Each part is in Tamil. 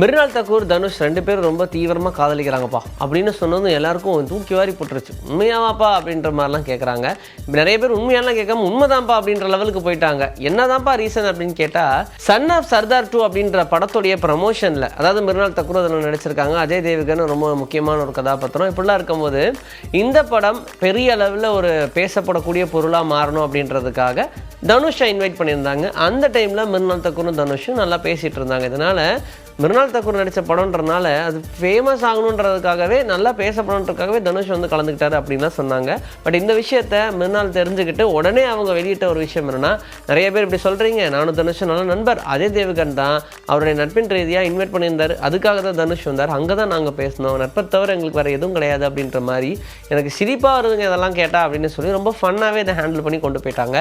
மிருனால் தக்கூர் தனுஷ் ரெண்டு பேரும் ரொம்ப தீவிரமாக காதலிக்கிறாங்கப்பா. அப்படின்னு சொன்னதும் எல்லாருக்கும் தூக்கி வாரி போட்டுருச்சு. உண்மையாவாப்பா அப்படின்ற மாதிரிலாம் கேட்குறாங்க இப்போ நிறைய பேர் உண்மையாலாம் கேட்காம உண்மைதான்ப்பா அப்படின்ற லெவலுக்கு போயிட்டாங்க. என்னதான்ப்பா ரீசன் அப்படின்னு கேட்டால் சன் ஆஃப் சர்தார் டூ அப்படின்ற படத்துடைய ப்ரமோஷனில் அதாவது மிருனால் தக்கூர் அதில் நடிச்சிருக்காங்க. அஜய் தேவிகன் ரொம்ப முக்கியமான ஒரு கதாபாத்திரம். இப்படிலாம் இருக்கும்போது இந்த படம் பெரிய அளவில் ஒரு பேசப்படக்கூடிய பொருளாக மாறணும் அப்படின்றதுக்காக தனுஷை இன்வைட் பண்ணியிருந்தாங்க. அந்த டைமில் மிருனால் தக்கூரும் தனுஷும் நல்லா பேசிகிட்டு இருந்தாங்க. இதனால் மிருனால் தக்கூர் நடித்த படம்ன்றனால அது ஃபேமஸ் ஆகணுன்றதுக்காகவே நல்லா பேசப்படணுன்றதுக்காகவே தனுஷ் வந்து கலந்துக்கிட்டாரு அப்படின்லாம் சொன்னாங்க. பட் இந்த விஷயத்த மிருனால் தெரிஞ்சுக்கிட்டு உடனே அவங்க வெளியிட்ட ஒரு விஷயம் என்னென்னா நிறைய பேர் இப்படி சொல்கிறீங்க நானும் தனுஷ் நல்ல நண்பர் அதே தேவகன் தான் அவருடைய நட்பின் ரீதியாக இன்வைட் பண்ணியிருந்தாரு அதுக்காக தான் தனுஷ் வந்தார் அங்கே தான் நாங்கள் பேசினோம் நட்பை தவிர எங்களுக்கு வேறு எதுவும் கிடையாது அப்படின்ற மாதிரி எனக்கு சிரிப்பாக வருதுங்க இதெல்லாம் கேட்டா அப்படின்னு சொல்லி ரொம்ப ஃபன்னாகவே இதை ஹேண்டில் பண்ணி கொண்டு போயிட்டாங்க.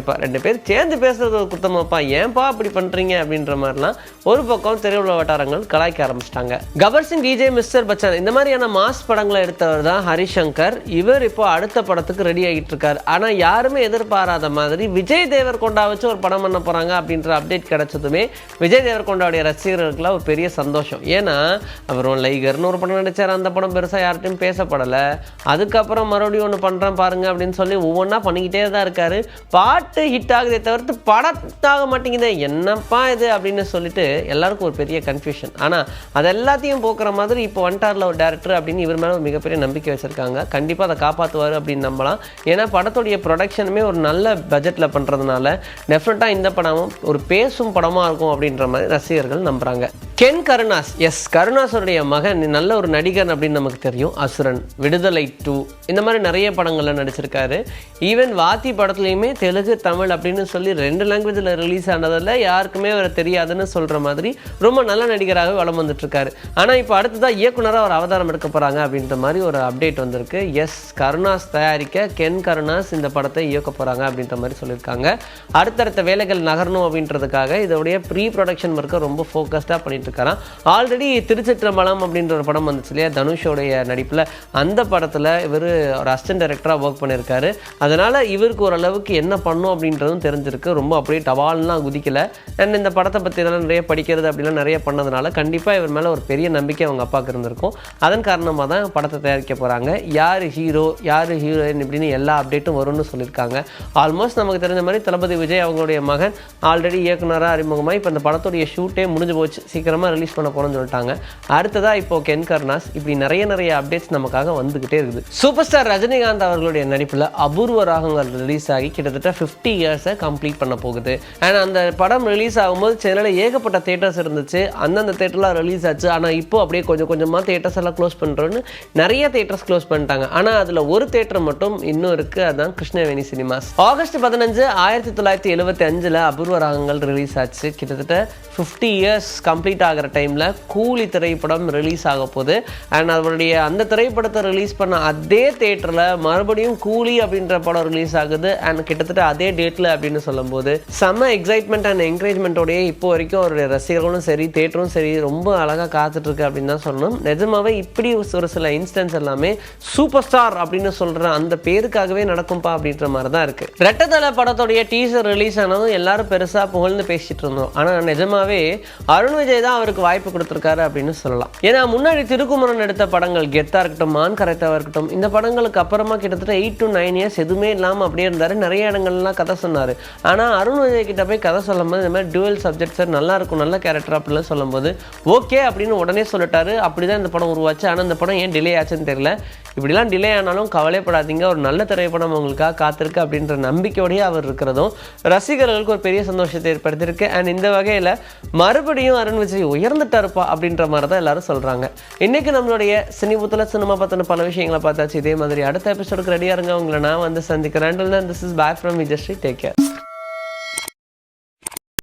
இப்போ ரெண்டு பேர் சேர்ந்து பேசுறது ஒரு குத்தமாப்பா ஏன்பா அப்படி பண்ணுறீங்க அப்படின்ற மாதிரிலாம் ஒரு பக்கம் தெருவில் வட்டாரங்கள் கலாய்க்க ஆரம்பிச்சிட்டாங்க. கபர் சிங் டிஜே மிஸ்டர் பச்சன் இந்த மாதிரியான மாஸ் படங்களை எடுத்தவர் தான் ஹரிசங்கர். இவர் இப்போ அடுத்த படத்துக்கு ரெடி ஆகிட்டு இருக்காரு. ஆனால் யாருமே எதிர்பாராத மாதிரி விஜய் தேவர்கொண்டா வச்சு ஒரு படம் பண்ண போகிறாங்க அப்படின்ற அப்டேட் கிடைச்சதுமே விஜய் தேவர்கொண்டாவுடைய ரசிகர்களுக்குலாம் ஒரு பெரிய சந்தோஷம். ஏன்னா அவர் லைகர்னு ஒரு படம் நடிச்சார். அந்த படம் பெருசாக யார்கிட்டையும் பேசப்படலை. அதுக்கப்புறம் மறுபடியும் ஒன்று பண்ணுறேன் பாருங்க அப்படின்னு சொல்லி ஒவ்வொன்றா பண்ணிக்கிட்டே தான் இருக்காரு. பாட்டு ஹிட் ஆகுதே தவிர்த்து படத்தாக மாட்டேங்குதே. என்னப்பா இது அப்படின்னு சொல்லிட்டு எல்லாருக்கும் ஒரு பெரிய கன்ஃபியூஷன் ஆனால் அது எல்லாத்தையும் போக்குற மாதிரி இப்போ ஒன்டாரில் ஒரு டேரக்டர் அப்படின்னு இவர் மேலே ஒரு மிகப்பெரிய நம்பிக்கை வச்சுருக்காங்க. கண்டிப்பாக அதை காப்பாற்றுவார் அப்படின்னு நம்பலாம். ஏன்னா படத்துடைய ப்ரொடக்ஷனுமே ஒரு நல்ல பட்ஜெட்டில் பண்ணுறதுனால டெஃபினட்டாக இந்த படமும் ஒரு பேசும் படமாக இருக்கும் அப்படின்ற மாதிரி ரசிகர்கள் நம்புகிறாங்க கென் கருணாஸ். எஸ் கருணாஸுடைய மகன் நல்ல ஒரு நடிகர் அப்படின்னு நமக்கு தெரியும். அசுரன் விடுதலை டூ. இந்த மாதிரி நிறைய படங்களில் நடிச்சிருக்காரு. ஈவன் வாத்தி படத்துலையுமே தெலுங்கு தமிழ் அப்படின்னு சொல்லி ரெண்டு லாங்குவேஜில் ரிலீஸ் ஆனதில் யாருக்குமே அவரை தெரியாதுன்னு சொல்கிற மாதிரி ரொம்ப நல்ல நடிகராகவே வளம் வந்துட்டுருக்காரு. ஆனால் இப்போ அடுத்ததாக இயக்குனராக ஒரு அவதாரம் எடுக்க போகிறாங்க அப்படின்ற மாதிரி ஒரு அப்டேட் வந்திருக்கு. எஸ் கருணாஸ் தயாரிக்க கென் கருணாஸ் இந்த படத்தை இயக்க போகிறாங்க அப்படின்ற மாதிரி சொல்லியிருக்காங்க. அடுத்தடுத்த வேலைகள் நகரணும் அப்படின்றதுக்காக இதோடைய ப்ரீ ப்ரொடக்ஷன் ஒர்க்கை ரொம்ப ஃபோக்கஸ்டாக பண்ணிட்டு இருக்காராம் ஆல்ரெடி திருச்சிற்றம்பலம் அப்படின்ற ஒரு படம் வந்துச்சு இல்லையா? தனுஷோடைய நடிப்பில். அந்த படத்தில் இவர் ஒரு அசிஸ்டன்ட் டைரக்டராக ஒர்க் பண்ணியிருக்காரு. அதனால் இவருக்கு ஓரளவுக்கு என்ன பண்ணும் அப்படின்றதும் தெரிஞ்சிருக்கு. ரொம்ப அப்படியே டவால்லாம் குதிக்கலை. அண்ட் இந்த படத்தை பற்றி நிறைய படிக்கிறது அப்படிலாம் நிறைய பண்ணதுனால கண்டிப்பாக இவர் மேலே ஒரு பெரிய நம்பிக்கை அவங்க அப்பாவுக்கு இருந்திருக்கும். அதன் காரணமாக தான் படத்தை தயாரிக்க போகிறாங்க யார் ஹீரோ யார் ஹீரோயின் இப்படின்னு எல்லா அப்டேட்டும் வரும்னு சொல்லியிருக்காங்க. ஆல்மோஸ்ட் நமக்கு தெரிஞ்ச மாதிரி தளபதி விஜய் அவங்களுடைய மகன் ஆல்ரெடி இயக்குனராக அறிமுகமாக இப்போ இந்த படத்துடைய ஷூட்டே முடிஞ்சு போச்சு. சீக்கிரமாக ரிலீஸ் பண்ண போகிறோம்னு சொல்லிட்டாங்க. அடுத்ததாக இப்போ கென் கருணாஸ் இப்படி நிறைய நிறைய அப்டேட்ஸ் நமக்காக வந்துக்கிட்டே இருக்குது. சூப்பர் ஸ்டார் ரஜினிகாந்த் அவர்களுடைய நடிப்பில் அபூர்வ ராகங்கள் ரிலீஸ் ஆகி கிட்டத்தட்ட ஃபிஃப்டி இயர்ஸை கம்ப்ளீட் பண்ண போகுது. அண்ட் அந்த படம் ரிலீஸ் ஆகும்போது சென்னையில் ஏகப்பட்ட தேட்டர்ஸ் இருந்துச்சு. அந்தந்த தேட்டர்லாம் ரிலீஸ் ஆச்சு. ஆனால் இப்போ அப்படியே கொஞ்சம் கொஞ்சமாக தேட்டர்ஸ் எல்லாம் க்ளோஸ் பண்ணுறோன்னு நிறைய தேட்டர்ஸ் க்ளோஸ் பண்ணிட்டாங்க. ஆனால் அதில் ஒரு தேட்டர் மட்டும் இன்னும் இருக்குது அதுதான் கிருஷ்ணவேணி சினிமாஸ் ஆகஸ்ட் பதினஞ்சு ஆயிரத்தி தொள்ளாயிரத்தி எழுபத்தி அஞ்சில் அபூர்வ ராகங்கள் ரிலீஸ் ஆச்சு. கிட்டத்தட்ட ஃபிஃப்டி இயர்ஸ் கம்ப்ளீட் ஆகிற டைமில் கூலி திரைப்படம் ரிலீஸ் ஆக போகுது. அண்ட் அவருடைய அந்த திரைப்படத்தை ரிலீஸ் பண்ண அதே தேட்டரில் மறுபடியும் கூலி அப்படின்ற படம் ரிலீஸ் ஆகுது. அண்ட் கிட்டத்தட்ட அதே டேட்டில் அப்படின்னு சொல்லும்போது செம எக்ஸைட்மெண்ட் அண்ட் என்கரேஜ்மெண்ட்டோடய இப்போ வரைக்கும் அவருடைய ரசிகர்களும் சரி தேட்டரும் சரி ரொம்ப அழகாக காத்துட்ருக்கு அப்படின்னு தான் சொல்லணும். நிஜமாவே இப்படி ஒரு சில இன்ஸ்டன்ஸ் எல்லாமே சூப்பர் ஸ்டார் அப்படின்னு சொல்கிற அந்த பேருக்காகவே நடக்கும்பா அப்படின்ற மாதிரி தான் இருக்குது ரெட்டத்தலை படத்துடைய டீசர் ரிலீஸ் ஆனதும் எல்லாரும் பெருசாக புகழ்ந்து பேசிட்டு இருந்தோம். ஆனால் நிஜமாவே அருண் விஜய் தான் அவருக்கு வாய்ப்பு கொடுத்துருக்காரு அப்படின்னு சொல்லலாம். ஏன்னா முன்னாடி திருக்குமரன் எடுத்த படங்கள் கெத்தா இருக்கட்டும் மான் கரைத்தாவா இருக்கட்டும் இந்த படங்களுக்கு அப்புறமா கிட்டத்தட்ட எயிட் டு நைன் இயர்ஸ் எதுவுமே இல்லாமல் அப்படியே இருந்தார். நிறைய இடங்கள்லாம் கதை சொன்னார். ஆனால் அருண் விஜய் கிட்ட போய் கதை சொல்லும்போது இந்த மாதிரி டுவல் சப்ஜெக்ட் சார் நல்லா இருக்கும் நல்ல கேரக்டர் அப்படிலாம் சொல்லும்போது ஓகே அப்படின்னு உடனே சொல்லிட்டாரு. அப்படி தான் இந்த படம் உருவாச்சு. ஆனால் இந்த படம் ஏன் டிலே ஆச்சுன்னு தெரியல. இப்படிலாம் டிலே ஆனாலும் கவலைப்படாதீங்க. ஒரு நல்ல திரைப்படம் உங்களுக்காக காத்திருக்கு அப்படின்ற நம்பிக்கையோடய அவர் இருக்கிறதும் ரசிகர்களுக்கு ஒரு பெரிய சந்தோஷத்தை ஏற்படுத்தியிருக்கு. அண்ட் இந்த வகையில் மறுபடியும் அருண் விஜய் உயர்ந்துட்டாருப்பா அப்படின்ற மாதிரி தான் எல்லாரும் சொல்கிறாங்க இன்றைக்கி நம்மளுடைய சினிபுத்தில் சினிமா பற்றின பல விஷயங்களை பார்த்தாச்சு. இதே மாதிரி அடுத்த எபிசோடுக்கு ரெடியாக இருங்க. உங்களை நான் வந்து சந்திக்கிறேன். This is back from Vijasri take care